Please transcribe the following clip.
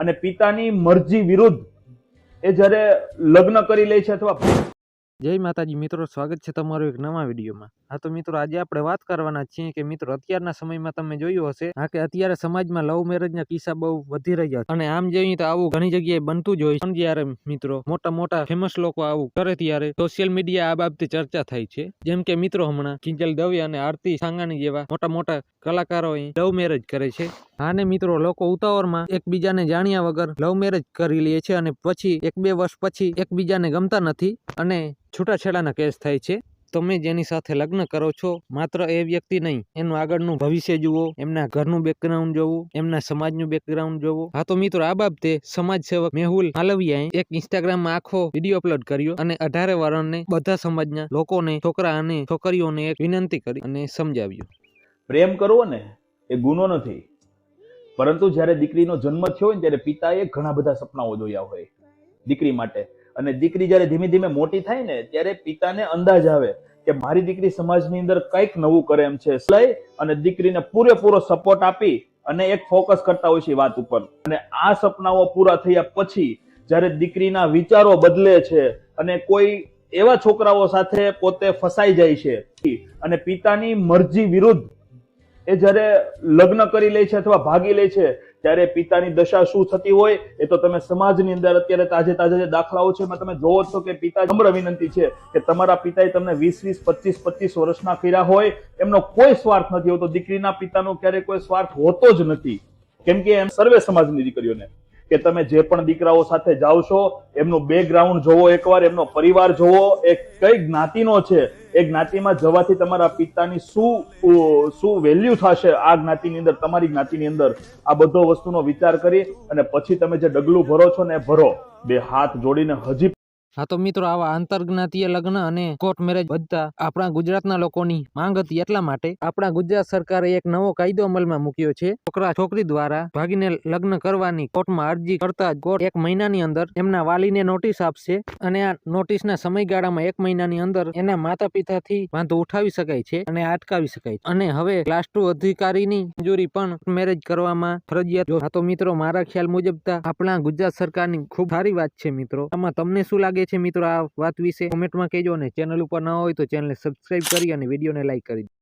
અને પિતાની મરજી વિરુદ્ધ એ જ્યારે લગ્ન કરી લે છે અથવા જય માતાજી, મિત્રો, સ્વાગત છે તમારું એક નવા વિડીયોમાં. હા, તો મિત્રો, આજે આપણે વાત કરવાના છીએ કે, મિત્રો, અત્યારના સમયમાં તમે જોયું હશે, હા, કે અત્યારે સમાજમાં લવ મેરેજના કિસ્સા બહુ વધી રહ્યા છે. અને આમ જોઈએ તો આવું ઘણી જગ્યાએ બનતું જ હોય પણ જ્યારે મિત્રો, મોટા મોટા ફેમસ લોકો આવું કરે ત્યારે સોશિયલ મીડિયા આ બાબતે ચર્ચા થાય છે. જેમ કે મિત્રો હમણાં કિંજલ દવે અને આરતી સાંગાણી જેવા મોટા મોટા કલાકારો લવ મેરેજ કરે છે. હાને મિત્રો, લોકો ઉતાવળમાં એકબીજાને જાણ્યા વગર લવ મેરેજ કરી લે છે અને પછી એક બે વર્ષ પછી એકબીજાને ગમતા નથી. અને છૂટાછેડાના કેસ થાય છે. તમે જેની સાથે લગ્ન કરો છો, માત્ર એ વ્યક્તિ નહીં, એનું આગળનું ભવિષ્ય જુઓ, એમના ઘરનું બેકગ્રાઉન્ડ જોવું, એમના સમાજનું બેકગ્રાઉન્ડ જોવું. હા તો મિત્રો, આ બાબતે સમાજ સેવક મેહુલ માલવિયાએ એક ઇન્સ્ટાગ્રામમાં આખો વીડિયો અપલોડ કર્યો અને અઢારે વાળાને બધા સમાજના લોકોને, છોકરા અને છોકરીઓને એક વિનંતી કરી અને સમજાવ્યું. પ્રેમ કરવો ને, એ ગુનો નથી. પરંતુ જ્યારે દીકરીનો જન્મ થયો હોય ત્યારે પિતાએ ઘણા બધા સપનાઓ જોયા હોય દીકરી માટે. અને દીકરી જ્યારે ધીમે ધીમે મોટી થાય ને, ત્યારે પિતાને અંદાજ આવે કે મારી દીકરી સમાજની અંદર કંઈક નવું કરે એમ છે. લઈ અને દીકરીને પૂરેપૂરો સપોર્ટ આપી અને એક ફોકસ કરતા હોય છે વાત ઉપર. અને આ સપનાઓ પૂરા થયા પછી જ્યારે દીકરીના વિચારો બદલે છે અને કોઈ એવા છોકરાઓ સાથે પોતે ફસાઈ જાય છે અને પિતાની મરજી વિરુદ્ધ એ જ્યારે લગ્ન કરી લે છે અથવા ભાગી લે છે ત્યારે પિતાની દશા શું થતી હોય એ તો તમે સમાજની અંદર અત્યારે તાજે તાજા જે દાખલાઓ છે એમાં તમે જોવો છો કે પિતા નમ્ર વિનંતી છે કે તમારા પિતાએ તમને વીસ વીસ, પચીસ પચીસ વર્ષના કર્યા હોય, એમનો કોઈ સ્વાર્થ નથી હોતો. દીકરીના પિતાનો ક્યારેય કોઈ સ્વાર્થ હોતો જ નથી. કેમ કે એમ સર્વે સમાજની દીકરીઓને. કે તમે જે પણ દીકરાઓ સાથે જાઓ છો, એમનું બેકગ્રાઉન્ડ જોવો એકવાર, એમનો પરિવાર જોવો, એ કઈ જ્ઞાતિનો છે, એ જ્ઞાતિમાં જવાથી તમારા પિતાની શું શું વેલ્યુ થશે, આ જ્ઞાતિની અંદર, તમારી જ્ઞાતિની અંદર, આ બધો વસ્તુનો વિચાર કરી અને પછી તમે જે ડગલું ભરો છો ને એ ભરો. બે હાથ જોડીને હજી હા તો મિત્રો, આવા આંતરજ્ઞાતીય લગ્ન અને કોર્ટ મેરેજ બધા આપણા ગુજરાતના લોકોની માંગ હતી એટલા માટે આપણા ગુજરાત સરકારે એક નવો કાયદો અમલમાં મૂક્યો છે. છોકરા છોકરી દ્વારા ભાગીને લગ્ન કરવાની કોર્ટમાં અરજી કરતા કોર્ટ એક મહિનાની અંદર એમના વાલીને નોટિસ આપશે અને આ નોટિસના સમયગાળામાં એક મહિનાની અંદર એના માતા પિતાથી વાંધો ઉઠાવી શકાય છે અને અટકાવી શકાય અને હવે ક્લાસ ટુ અધિકારીની મંજૂરી પણ મેરેજ કરવામાં ફરજિયાત હા તો મિત્રો, મારા ખ્યાલ મુજબ આપણા ગુજરાત સરકારની ખૂબ સારી વાત છે મિત્રો. આમાં તમને શું લાગે છે મિત્રો આ વાત વિશે કોમેન્ટમાં કહેજો અને ચેનલ ઉપર ન હોય તો ચેનલને સબસ્ક્રાઇબ કરી અને વિડીયોને લાઈક કરી